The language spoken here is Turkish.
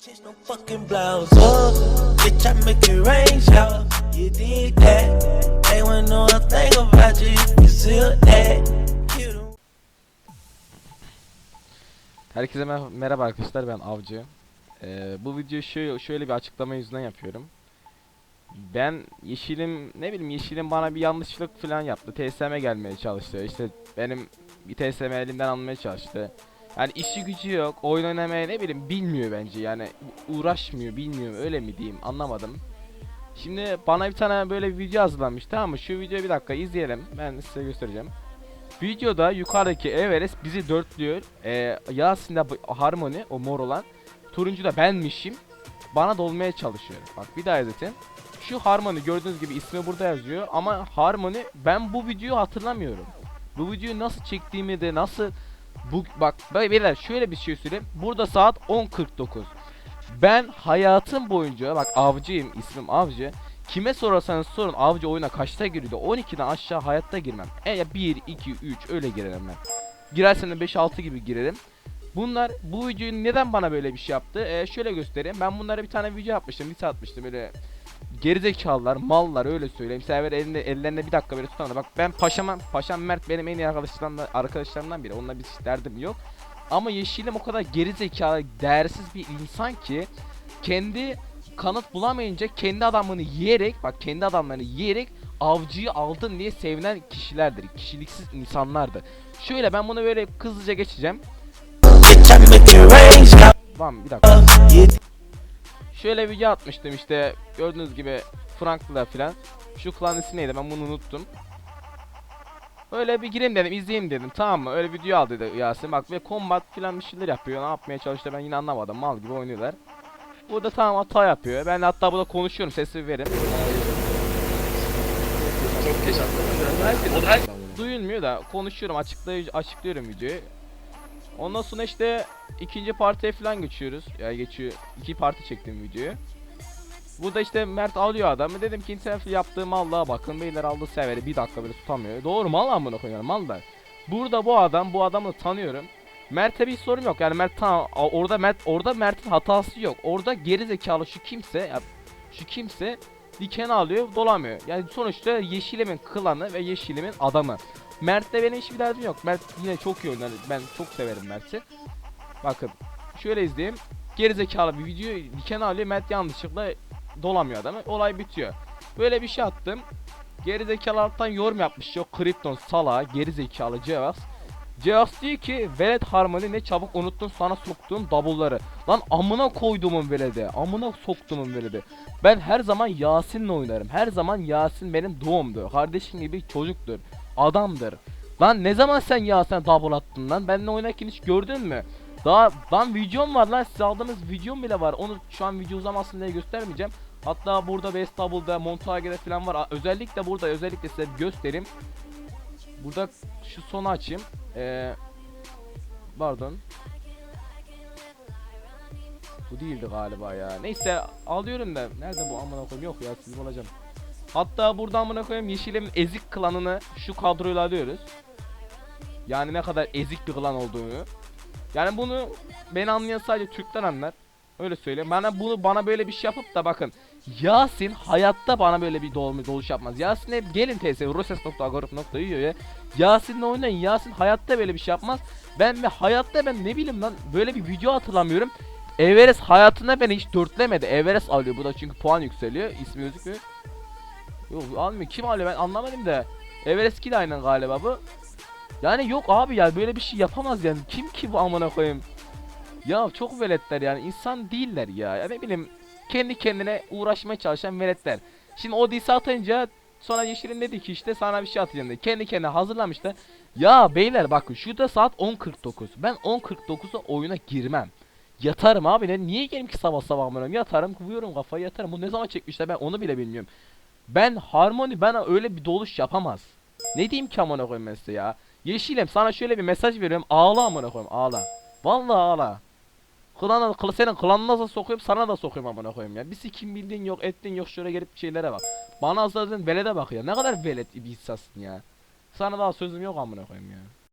Change no fucking blouse up. Bitch, I make it rain shower. You did that. They wanna know thing about you you still that. Herkese mer- merhaba arkadaşlar ben Avcı. Ee, bu videoyu şöyle, şöyle bir açıklama yüzünden yapıyorum. Ben Yeşil'im ne bileyim Yeşil'im bana bir yanlışlık falan yaptı. TSM gelmeye çalıştı. İşte benim bir TSM elimden almaya çalıştı. Yani işi gücü yok. Oyun oynamaya ne bileyim bilmiyor bence. Yani uğraşmıyor, bilmiyor öyle mi diyeyim anlamadım. Şimdi bana bir tane böyle bir video hazırlanmış tamam mı? Şu videoyu bir dakika izleyelim. Ben size göstereceğim. Videoda yukarıdaki Everest bizi dörtlüyor. Ee, Yasin'de Harmony o mor olan. Turuncu da benmişim. Bana dolmaya çalışıyor. Bak bir daha izletin. Şu Harmony gördüğünüz gibi ismi burada yazıyor ama Harmony ben bu videoyu hatırlamıyorum. Bu videoyu nasıl çektiğimi de nasıl bu bak be- beyler şöyle bir şey söyleyeyim. Burada saat 10.49. Ben hayatım boyunca bak avcıyım ismim avcı. Kime sorarsanız sorun avcı oyuna kaçta giriyordu? 12'den aşağı hayatta girmem. E ya 1, 2, 3 öyle girerim ben. Girersem de 5, 6 gibi girerim. Bunlar bu videoyu neden bana böyle bir şey yaptı? E, şöyle göstereyim. Ben bunlara bir tane video yapmıştım. Bir atmıştım böyle gerizekalılar, mallar öyle söyleyeyim. Server elinde ellerinde bir dakika böyle tutan da bak ben paşama paşam Mert benim en iyi arkadaşlarımdan arkadaşlarımdan biri. Onunla bir derdim yok. Ama Yeşilim o kadar gerizekalı, değersiz bir insan ki kendi kanıt bulamayınca kendi adamını yiyerek bak kendi adamlarını yiyerek avcıyı aldın diye sevinen kişilerdir. Kişiliksiz insanlardır. Şöyle ben bunu böyle hızlıca geçeceğim. Tamam bir dakika. Şöyle video atmıştım işte gördüğünüz gibi Frank'la filan. Şu klan ismi neydi ben bunu unuttum. Öyle bir gireyim dedim izleyeyim dedim tamam mı öyle video al dedi Yasin bak ve combat filan bir şeyler yapıyor ne yapmaya çalıştı ben yine anlamadım mal gibi oynuyorlar. Burada tamam hata yapıyor ben hatta burada konuşuyorum sesi verin. Duyulmuyor da konuşuyorum açıklayıcı açıklıyorum videoyu. Ondan sonra işte ikinci partiye falan geçiyoruz. Yani geçiyor. iki parti çektim videoyu. Burada işte Mert alıyor adamı. Dedim ki internet yaptığı mallığa bakın. Beyler aldı severi bir dakika böyle tutamıyor. Doğru mal amına koyuyorum mal da. Burada bu adam bu adamı tanıyorum. Mert'e bir sorun yok. Yani Mert tamam a- orada Mert orada Mert'in hatası yok. Orada geri zekalı şu kimse ya, şu kimse dikeni alıyor dolamıyor. Yani sonuçta Yeşilim'in klanı ve Yeşilim'in adamı. Mert'le benim hiçbir derdim yok. Mert yine çok iyi oynar. Ben çok severim Mert'i. Bakın şöyle izleyeyim. Gerizekalı bir video diken alıyor. Mert yanlışlıkla dolamıyor adamı. Olay bitiyor. Böyle bir şey attım. Gerizekalı alttan yorum yapmış. Yok Krypton sala gerizekalı Cevaz. Cevaz diyor ki Velet Harmony ne çabuk unuttun sana soktuğum double'ları. Lan amına koyduğumun velede. Amına soktuğumun velede. Ben her zaman Yasin'le oynarım. Her zaman Yasin benim doğumdur. Kardeşim gibi çocuktur. Adamdır. Lan ne zaman sen Yasin'e double attın lan? Benimle oynarken hiç gördün mü? Daha lan videom var lan size aldığınız videom bile var. Onu şu an video uzamasın diye göstermeyeceğim. Hatta burada Best Double'da Montage'de falan var. Özellikle burada özellikle size göstereyim. Burada şu sonu açayım. Ee, pardon. Bu değildi galiba ya. Neyse alıyorum da. Nerede bu amına koyayım? Yok ya siz olacağım. Hatta burada amına koyayım Yeşilim'in ezik klanını şu kadroyla alıyoruz. Yani ne kadar ezik bir klan olduğunu. Yani bunu beni anlayan sadece Türkler anlar. Öyle söyleyeyim. Bana bunu bana böyle bir şey yapıp da bakın. Yasin hayatta bana böyle bir dolmuş doluş yapmaz. Yasin hep gelin TS roses.agorop.io ya. Yasin'le oynayın. Yasin hayatta böyle bir şey yapmaz. Ben ve hayatta ben ne bileyim lan böyle bir video hatırlamıyorum. Everest hayatında beni hiç dörtlemedi. Everest alıyor bu da çünkü puan yükseliyor. İsmi gözükmüyor. Yok almıyor. Kim alıyor ben anlamadım da. Everest ki de aynen galiba bu. Yani yok abi ya böyle bir şey yapamaz yani. Kim ki bu amına koyayım? Ya çok veletler yani insan değiller ya. ya ne bileyim kendi kendine uğraşmaya çalışan veletler. Şimdi o disi atınca sonra Yeşil'in dedi ki işte sana bir şey atacağım dedi. Kendi kendine hazırlamış. Ya beyler bakın şurada saat 10.49. Ben 10.49'da oyuna girmem. Yatarım abi ne niye geleyim ki sabah sabah amına koyayım? Yatarım kuyuyorum kafayı yatarım. Bu ne zaman çekmişler ben onu bile bilmiyorum. Ben harmoni bana öyle bir doluş yapamaz. Ne diyeyim ki amına koyayım ben ya. Yeşilem sana şöyle bir mesaj veriyorum. Ağla amına koyayım ağla. Vallahi ağla. Klana, kıl, senin klanına da sokuyorum sana da sokuyorum amına koyayım ya. Bir sikim bildiğin yok ettin yok şöyle gelip şeylere bak. Bana hazırladığın velede bak ya. Ne kadar velet bir insansın ya. Sana daha sözüm yok amına koyayım ya.